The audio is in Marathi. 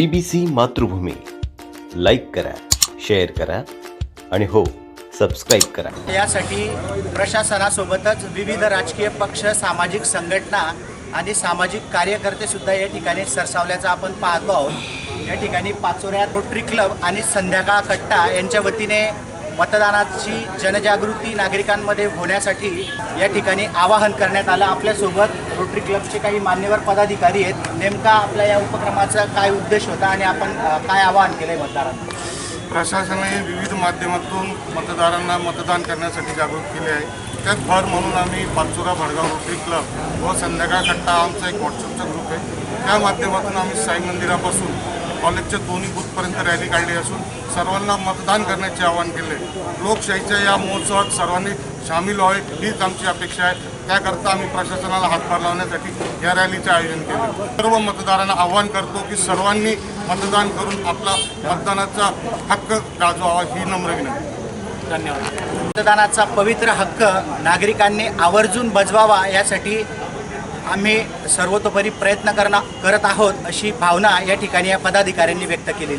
बीबीसी मातृभूमी. लाईक करा शेअर करा आणि हो सबस्क्राईब करा. यासाठी प्रशासनासोबतच विविध राजकीय पक्ष सामाजिक संघटना आणि सामाजिक कार्यकर्ते सुद्धा या ठिकाणी सरसावल्याचं आपण पाहतो आहोत. या ठिकाणी पाचोऱ्या रोटरी क्लब आणि संध्याकाळ कट्टा यांच्या वतीने मतदानाची जनजागृती नागरिकांमध्ये होण्यासाठी या ठिकाणी आवाहन करण्यात आलं. आपल्यासोबत रोटरी क्लबचे काही मान्यवर पदाधिकारी आहेत. नेमका आपल्या या उपक्रमाचा काय उद्देश होता आणि आपण काय आवाहन केलं आहे मतदारांना? प्रशासनाने विविध माध्यमातून मतदारांना मतदान करण्यासाठी जागृत केले आहे. त्यात भर म्हणून आम्ही पाचोरा भडगाव रोटरी क्लब व संध्याकाळ कट्टा आमचा एक व्हॉट्सअपचा ग्रुप आहे. त्या माध्यमातून आम्ही साई मंदिरापासून कॉलेजच्या दोन्ही बूथपर्यंत रॅली काढली असून सर्वांना मतदान करण्याचे आवाहन केले. लोकशाहीच्या या महोत्सवात सर्वांनी सामील व्हावे हीच आमची अपेक्षा आहे. त्याकरता आम्ही प्रशासनाला हातभार लावण्यासाठी या रॅलीचे आयोजन केले. सर्व मतदारांना आवाहन करतो की सर्वांनी मतदान करून आपला मतदानाचा हक्क गाजवावा ही नम्र विनंती. धन्यवाद. मतदानाचा पवित्र हक्क नागरिकांनी आवर्जून बजवावा यासाठी आम्ही सर्वतोपरी प्रयत्न करणार करत आहोत अशी भावना या ठिकाणी या पदाधिकाऱ्यांनी व्यक्त केलेली